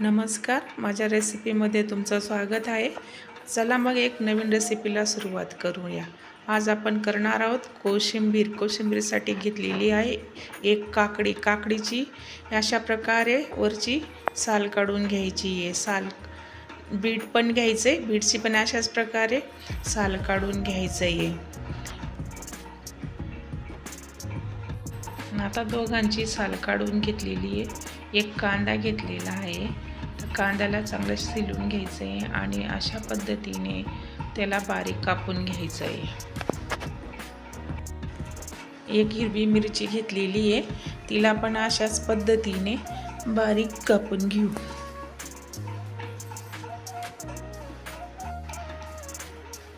नमस्कार. माझ्या रेसिपीमध्ये तुमचं स्वागत आहे. चला मग एक नवीन रेसिपीला सुरुवात करूया. आज आपण करणार आहोत कोशिंबीर. कोशिंबीरसाठी घेतलेली आहे एक काकडी. काकडीची अशा प्रकारे वरची साल काढून घ्यायची आहे. साल बीट पण घ्यायचं आहे बीटची पण अशाच प्रकारे साल काढून घ्यायचं आहे आता दोघांची साल काढून घेतलेली आहे. एक कांदा घेतलेला आहे. तर कांद्याला चांगलं शिलून घ्यायचं आहे आणि अशा पद्धतीने त्याला बारीक कापून घ्यायचं आहे एक हिरवी मिरची घेतलेली आहे. तिला पण अशाच पद्धतीने बारीक कापून घेऊ.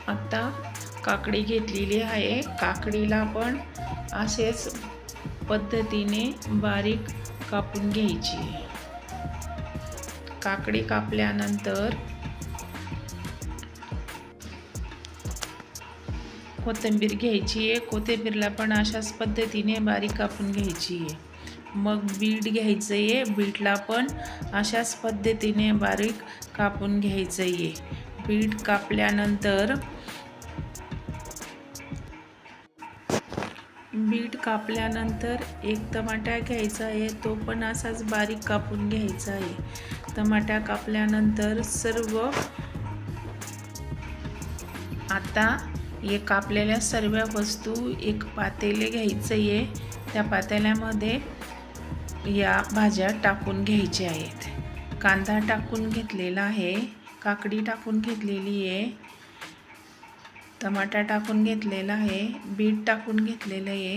आता काकडी घेतलेली आहे. काकडीला पण असेच पद्धतीने बारीक कापून घ्यायची. काकडी कापल्यानंतर कोथिंबीर घ्यायची आहे. कोथिंबीरला पण अशाच पद्धतीने बारीक कापून घ्यायची आहे. मग बीट घ्यायचं आहे. बीटला पण अशाच पद्धतीने बारीक कापून घ्यायचं आहे. बीट कापल्यानंतर बीट कापल्यानंतर एक टमाटा घ्यायचा आहे तो पण असाच बारीक कापून घ्यायचा आहे. टमाटा कापल्यानंतर सर्व आता हे कापलेल्या सर्व वस्तू एक पातेले घ्यायचं आहे. त्या पातेल्यामध्ये या भाज्या टाकून घ्यायच्या आहेत. कांदा टाकून घेतलेला आहे काकडी टाकून घेतलेली आहे. टमाटा टाकून घेतलेला आहे बीट टाकून घेतलेलं आहे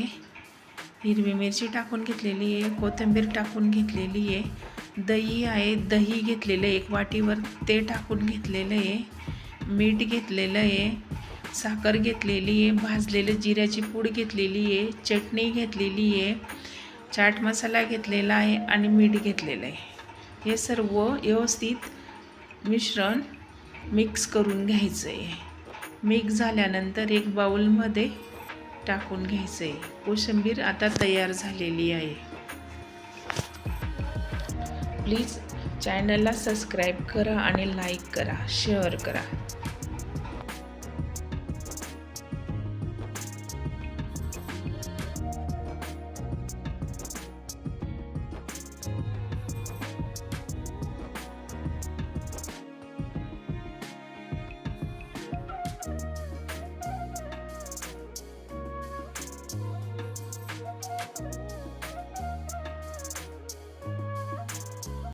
हिरवी मिरची टाकून घेतलेली आहे कोथिंबीर टाकून घेतलेली आहे दही आहे दही घेतलेलं आहे एक वाटीवर ते टाकून घेतलेलं आहे मीठ घेतलेलं आहे साखर घेतलेली आहे भाजलेलं जिऱ्याची पूड घेतलेली आहे चटणी घेतलेली आहे चाट मसाला घेतलेला आहे आणि मीठ घेतलेलं आहे. हे सर्व व्यवस्थित मिश्रण मिक्स करून घ्यायचं आहे. मिक्स झाल्यानंतर एक बाउलमध्ये टाकून घ्यायचं. आहे कोशिंबीर आता तयार झालेली आहे. प्लीज चॅनलला सबस्क्राईब करा आणि लाईक करा शेअर करा.